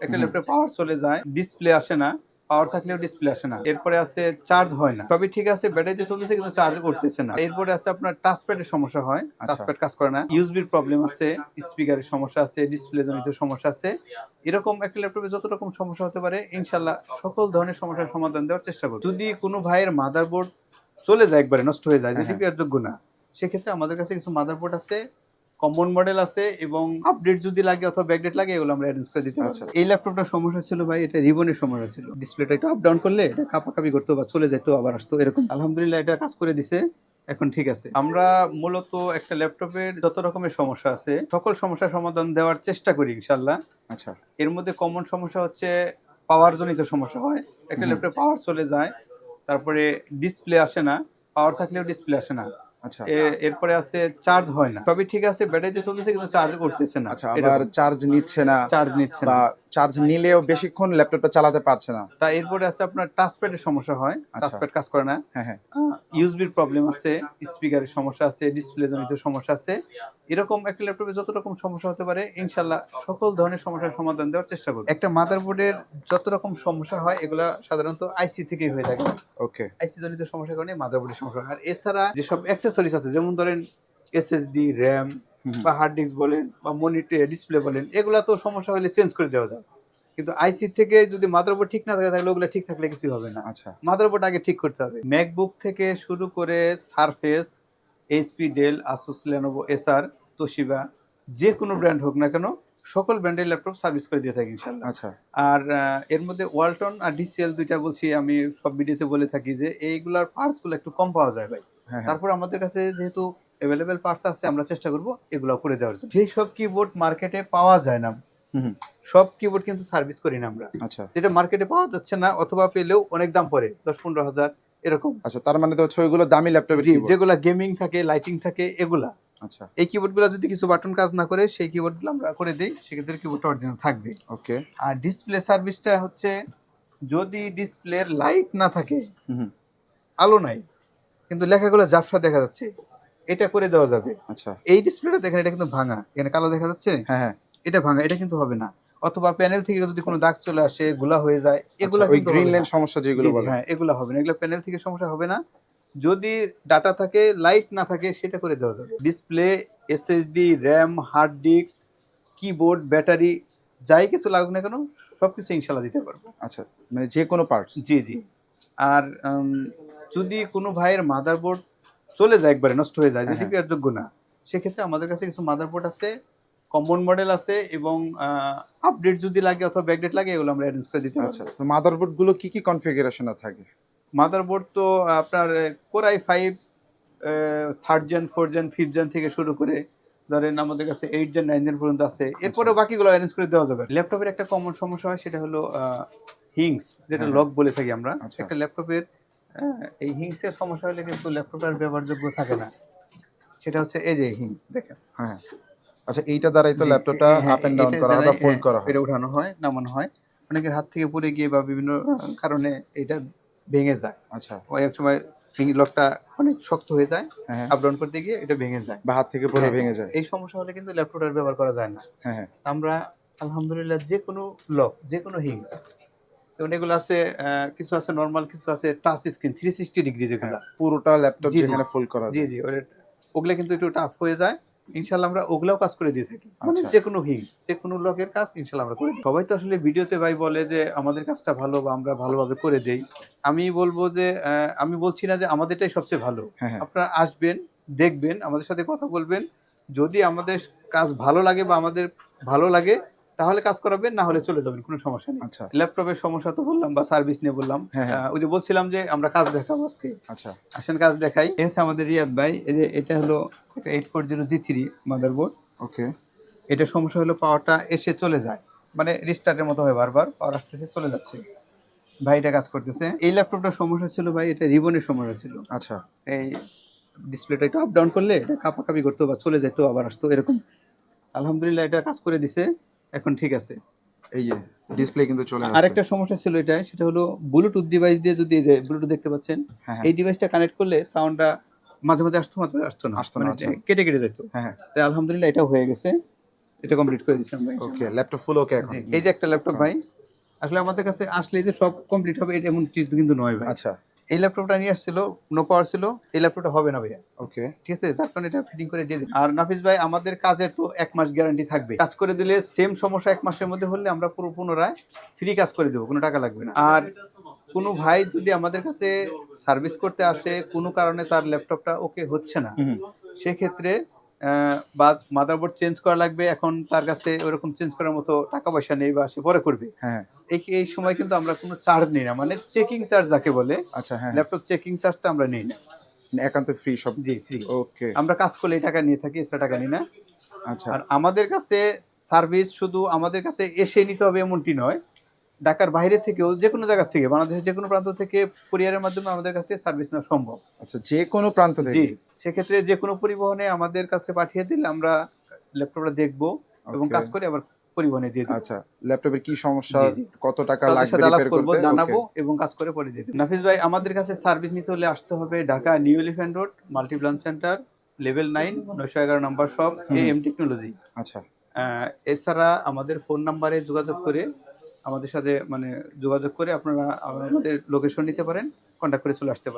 একটা। ল্যাপটপ পাওয়ার চলে যায় ডিসপ্লে আসে না পাওয়ার থাকলেও ডিসপ্লে আসে না। এরপরে আছে চার্জ হয় না। সবই ঠিক আছে ব্যাটারিতে চলতেছে কিন্তু চার্জ করতেছে না। এরপরে আছে আপনার টাচপ্যাডের সমস্যা হয় আচ্ছা। টাচপ্যাড কাজ করে না। ইউএসবির প্রবলেম আছে স্পিকারের সমস্যা আছে ডিসপ্লে জনিত সমস্যা আছে। এরকম একটা ল্যাপটপে যত রকম সমস্যা হতে পারে ইনশাল্লাহ সকল ধরনের সমস্যার সমাধান দেওয়ার চেষ্টা করব। যদি কোনো ভাইয়ের মাদারবোর্ড চলে যায় একবারে নষ্ট হয়ে যায় হ্যাঁ, যেটি রিপেয়ার যোগ্য না সেক্ষেত্রে আমাদের কাছে কিছু মাদারবোর্ড আছে। কমন মডেল আছে এবং আপডেট যদি লাগে অথবা ব্যাকডেট লাগে এগুলো আমরা অ্যারেঞ্জ করে দিতে আচ্ছা। পারব এই ল্যাপটপটার সমস্যা ছিল ভাই এটা রিবনের সমস্যা ছিল। ডিসপ্লেটা একটু আপ ডাউন করলে এটা কাপাকাপি করতো বা চলে যেত আবার আসতো। এরকম। আলহামদুলিল্লাহ এটা কাজ করে দিছে। এখন ঠিক আছে। আমরা মূলত একটা ল্যাপটপের যত রকমের সমস্যা আছে সকল সমস্যার সমাধান দেওয়ার চেষ্টা করি ইনশাল্লাহ আচ্ছা। এর মধ্যে কমন সমস্যা হচ্ছে পাওয়ার জনিত সমস্যা হয়। একটা। ল্যাপটপ পাওয়ার চলে যায় তারপরে ডিসপ্লে আসে না। পাওয়ার থাকলেও ডিসপ্লে আসে না। আচ্ছা। এ- এরপরে আছে চার্জ হয় না। তবে ঠিক আছে ব্যাটারিতে চলতেছে কিন্তু চার্জ করতেছে না। আচ্ছা আবার চার্জ নিচ্ছে না চার্জ নিচ্ছে না। চার্জ নিলেও বেশিক্ষণ ল্যাপটপটা চালাতে পারছে না। তা এরপরে আছে আপনার টাচপ্যাডের সমস্যা হয়। আচ্ছা। টাচপ্যাড কাজ করে না। হ্যাঁ হ্যাঁ। ইউএসবির প্রবলেম আছে স্পিকারের সমস্যা আছে ডিসপ্লে জনিত সমস্যা আছে। এরকম একটা ল্যাপটপে যত রকম সমস্যা হতে পারে ইনশাল্লাহ সকল ধরনের সমস্যার সমাধান দেওয়ার চেষ্টা করব। একটা মাদারবোর্ডের যত রকম সমস্যা হয় এগুলা সাধারণত আইসি থেকেই হয়ে থাকে। ওকে আইসি জনিত সমস্যার কারণে মাদারবোর্ডের সমস্যা আর এছাড়া যেসব অ্যাক্সেসরিজ আছে যেমন ধরেন এসএসডি র্যাম বা হার্ড ডিস্ক বলেন বা মনিটর ডিসপ্লে বলেন এগুলা তো সমস্যা হলে চেঞ্জ করে দেওয়া যায় কিন্তু আইসি থেকে যদি মাদারবোর্ড ঠিক না থাকে তাহলে ওগুলো ঠিক থাকলে কিছুই হবে না। আচ্ছা। মাদারবোর্ড আগে ঠিক করতে হবে। ম্যাকবুক থেকে শুরু করে Surface HP Dell Asus Lenovo Acer Toshiba যে কোনো ব্র্যান্ড হোক না কেন সকল ব্র্যান্ডের ল্যাপটপ সার্ভিস করে দিয়ে থাকি ইনশাল্লাহ আচ্ছা। আর এর মধ্যে ওয়ালটন আর ডিসিএল দুইটা বলছি আমি সব ভিডিওতে বলে থাকি যে এইগুলার পার্টসগুলো একটু কম পাওয়া যায় ভাই। হ্যাঁ হ্যাঁ। তারপর আমাদের কাছে যেহেতু অ্যাভেলেবেল পার্টস আছে আমরা চেষ্টা করব এগুলো করে দেওয়ার। জন্য যে সব কিবোর্ড মার্কেটে পাওয়া যায় না সব কিবোর্ড কিন্তু সার্ভিস করি না আমরা। আচ্ছা। যেটা মার্কেটে পাওয়া যাচ্ছে না অথবা পেলেও অনেক দাম পড়ে দশ পনেরো হাজার এরকম। আচ্ছা তার মানে তো হচ্ছে ওইগুলো দামি ল্যাপটপের জি যেগুলা গেমিং থাকে লাইটিং থাকে এগুলা। আচ্ছা। এই কিবোর্ডগুলা যদি কিছু বাটন কাজ না করে সেই কিবোর্ডগুলো আমরা করে দিই সেক্ষেত্রে কিবোর্ডটা অরিজিনাল থাকবে। ওকে আর ডিসপ্লে সার্ভিসটা হচ্ছে যদি ডিসপ্লের লাইট না থাকে আলো নাই কিন্তু লেখাগুলো ঝাপসা দেখা যাচ্ছে। এটা করে দেওয়া যাবে। আচ্ছা। এই ডিসপ্লেটা দেখেন এটা কিন্তু ভাঙা। এখানে কালো দেখা যাচ্ছে? হ্যাঁ হ্যাঁ। এটা ভাঙা এটা কিন্তু হবে না। অথবা প্যানেল থেকে যদি কোনো দাগ চলে আসে গুলা হয়ে যায় এগুলা আচ্ছা, ওই কিন্তু গ্রিন লাইন সমস্যা যেগুলো বলে। হ্যাঁ এগুলো হবে না। এগুলো প্যানেল থেকে সমস্যা হবে না। যদি ডাটা থাকে লাইট না থাকে সেটা করে দেওয়া যাবে। Display SSD RAM hard disk keyboard battery যাই কিছু লাগুক না কেন সবকিছু ইনশাল্লাহ দিতে পারব। আচ্ছা মানে যে কোনো পার্টস জি জি। আর যদি কোনো ভাইয়ের মাদারবোর্ড চলে যায় একবারে নষ্ট হয়ে যায় হ্যাঁ, যেটি রিপেয়ার যোগ্য না। সেক্ষেত্রে আমাদের কাছে কিছু মাদারবোর্ড আছে কমন মডেল আছে এবং আপডেট যদি লাগে অথবা ব্যাকডেট লাগে এগুলো আমরা অ্যারেঞ্জ করে দিতে আচ্ছা তো মাদারবোর্ডগুলো কি কি কনফিগারেশনে থাকে? মাদারবোর্ড তো আপনার core i five third gen four gen fifth gen থেকে শুরু করে ধরেন আমাদের কাছে এইট জেন নাইন জেন পর্যন্ত আছে। এরপরে বাকিগুলো অ্যারেঞ্জ করে দেওয়া যাবে। ল্যাপটপের একটা কমন সমস্যা হয় সেটা হলো হিংস যেটা হ্যাঁ। লক বলে থাকি আমরা। আচ্ছা। একটা ল্যাপটপের এই হিংসের সমস্যা হলে কিন্তু ল্যাপটপ আর ব্যবহারযোগ্য থাকে না। সেটা হচ্ছে এই যে হিংস দেখেন হ্যাঁ। আচ্ছা এইটা দ্বারাই তো ল্যাপটপটা হ্যাঁ, আপ এন্ড ডাউন করা বা ফোল্ড হ্যাঁ, করা হয়। এটা উঠানো হয় নামানো হয়। অনেকের হাত থেকে পড়ে গিয়ে বা বিভিন্ন কারণে এটা ভেঙে যায়। আচ্ছা। ওই এক সময় লকটা অনেক শক্ত হয়ে যায় হ্যাঁ। হ্যাঁ। আপ ডাউন করতে গিয়ে এটা ভেঙে যায়। বা হাত থেকে পড়ে হ্যাঁ, ভেঙে যায়। এই সমস্যা হলে কিন্তু ল্যাপটপ আর ব্যবহার করা যায় না। হ্যাঁ হ্যাঁ। আমরা আলহামদুলিল্লাহ যে কোনো লক যে কোনো হিংস যেমন এগুলো আছে কিছু আছে নর্মাল কিছু আছে touch screen three sixty degree যেগুলো পুরোটা ল্যাপটপ। যেখানে ফোল্ড করা জি জি ওগুলো কিন্তু একটু টাফ হয়ে যায়। ইনশাল্লাহ আমরা ওগুলাও কাজ করে দিয়ে থাকি। মানে আচ্ছা। যে কোনো হিংস যে কোনো লকের কাজ ইনশাল্লাহ আমরা করে। সবাই তো আসলে ভিডিওতে ভাই বলে যে আমাদের কাজটা ভালো বা আমরা ভালোভাবে করে দেই। আমি বলব যে আমি বলছি না যে আমাদেরটাই সবচেয়ে ভালো। হ্যাঁ হ্যাঁ। আপনারা আসবেন দেখবেন আমাদের সাথে কথা বলবেন। যদি আমাদের কাজ ভালো লাগে বা আমাদের ভালো লাগে তাহলে কাজ করাবেন না হলে চলে যাবেন কোনো সমস্যা নেই। আচ্ছা। ল্যাপটপের সমস্যা তো বললাম বা সার্ভিস নিয়ে বললাম। হ্যাঁ, হ্যাঁ। ওই যে বলছিলাম যে আমরা কাজ দেখাবো আজকে। আচ্ছা। আসেন কাজ দেখাই। হচ্ছে আমাদের রিয়াদ ভাই। এই যে এটা হলো eight four zero G three motherboard okay. এটা সমস্যা হলো পাওয়ারটা এসে চলে যায়। মানে রিস্টার্টের মতো হয় বারবার পাওয়ার আসতেছে চলে যাচ্ছে। ভাই এটা কাজ করতেছে। এই ল্যাপটপটার সমস্যা ছিল ভাই এটা রিবনের সমস্যা ছিল। আচ্ছা। এই ডিসপ্লেটা একটু আপ ডাউন করলে এটা কাপাকাপি করতো বা চলে যেত আবার আসতো এরকম। আলহামদুলিল্লাহ এটা কাজ করে দিছে। এখন ঠিক আছে। এই যে ডিসপ্লে কিন্তু চলে আসছে। আরেকটা সমস্যা ছিল এটা সেটা হলো ব্লুটুথ ডিভাইস দিয়ে যদি যে ব্লুটুথ দেখতে পাচ্ছেন হ্যাঁ হ্যাঁ। এই ডিভাইসটা কানেক্ট করলে সাউন্ডটা মাঝে মাঝে আসতো মাঝে আসতো না। আসতো না, মানে। কেটে কেটে যেত। হ্যাঁ হ্যাঁ। তাই আলহামদুলিল্লাহ এটা হয়ে গেছে। এটা কমপ্লিট করে দিচ্ছি আমরা ওকে ল্যাপটপ ফুল ওকে এখন। এই যে একটা ল্যাপটপ ভাই আসলে আমাদের কাছে আসলে যে সব কমপ্লিট হবে এটা এমন কিছু কিন্তু নয় ভাই। আচ্ছা। এই ল্যাপটপটা নিয়ে আসছিল নো পাওয়ার ছিল এই ল্যাপটপটা হবে না ভাইয়া। ওকে ঠিক আছে? তার কারণে এটা ফিটিং করে দিয়ে দিন আর নাফিস ভাই আমাদের কাজের তো এক মাস গ্যারান্টি থাকবে। কাজ করে দিলে সেম সমস্যা এক মাসের মধ্যে হলে আমরা পুরো পুনরায় ফ্রি কাজ করে দেবো কোনো টাকা লাগবে না। আর কোনো ভাই যদি আমাদের কাছে সার্ভিস করতে আসে কোনো কারণে তার ল্যাপটপটা ওকে হচ্ছে না সেক্ষেত্রে বা মাদারবোর্ড চেঞ্জ করা লাগবে এখন তার কাছে ওরকম চেঞ্জ করার মতো টাকা পয়সা নেই বা সে পরে করবে। হ্যাঁ। এই এই সময় কিন্তু আমরা কোনো চার্জ নিই না মানে চেকিং চার্জ যাকে বলে আচ্ছা হ্যাঁ। ল্যাপটপ চেকিং চার্জটা আমরা নিই না। একান্ত ফ্রি সব। জি ফ্রি ওকে। আমরা কাজ করলে এই টাকা নিয়ে থাকি এক্সট্রা টাকা নিই না। আচ্ছা। আর আমাদের কাছে সার্ভিস শুধু আমাদের কাছে এসে নিতে হবে এমনটি নয় ঢাকার বাইরে থেকেও যে কোনো জায়গা থেকে বাংলাদেশের যে কোনো প্রান্ত থেকে কুরিয়ারের মাধ্যমে আমাদের কাছে সার্ভিস নেওয়া সম্ভব। আচ্ছা যে কোনো প্রান্ত থেকে? সেক্ষেত্রে যে কোনো পরিবহনে আমাদের কাছে পাঠিয়ে দিলে আমরা ল্যাপটপটা দেখব এবং. কাজ করে আবার পরিবহনে দিয়ে আচ্ছা ল্যাপটপের কি সমস্যা। কত টাকা লাগবে রিপেয়ার করতে? জানাব এবং কাজ করে পরে দিয়ে দেবো। নাফিস ভাই আমাদের কাছে সার্ভিস নিতে হলে আসতে হবে Dhaka new elephant road multiplan center level nine নয়শো এগারো number shop A M technology আচ্ছা। এছাড়া আমাদের ফোন নাম্বারে যোগাযোগ করে আমাদের সাথে মানে যোগাযোগ করে আপনারা আমাদের লোকেশন নিতে পারেন কন্ট্যাক্ট করে চলে আসতে পারেন।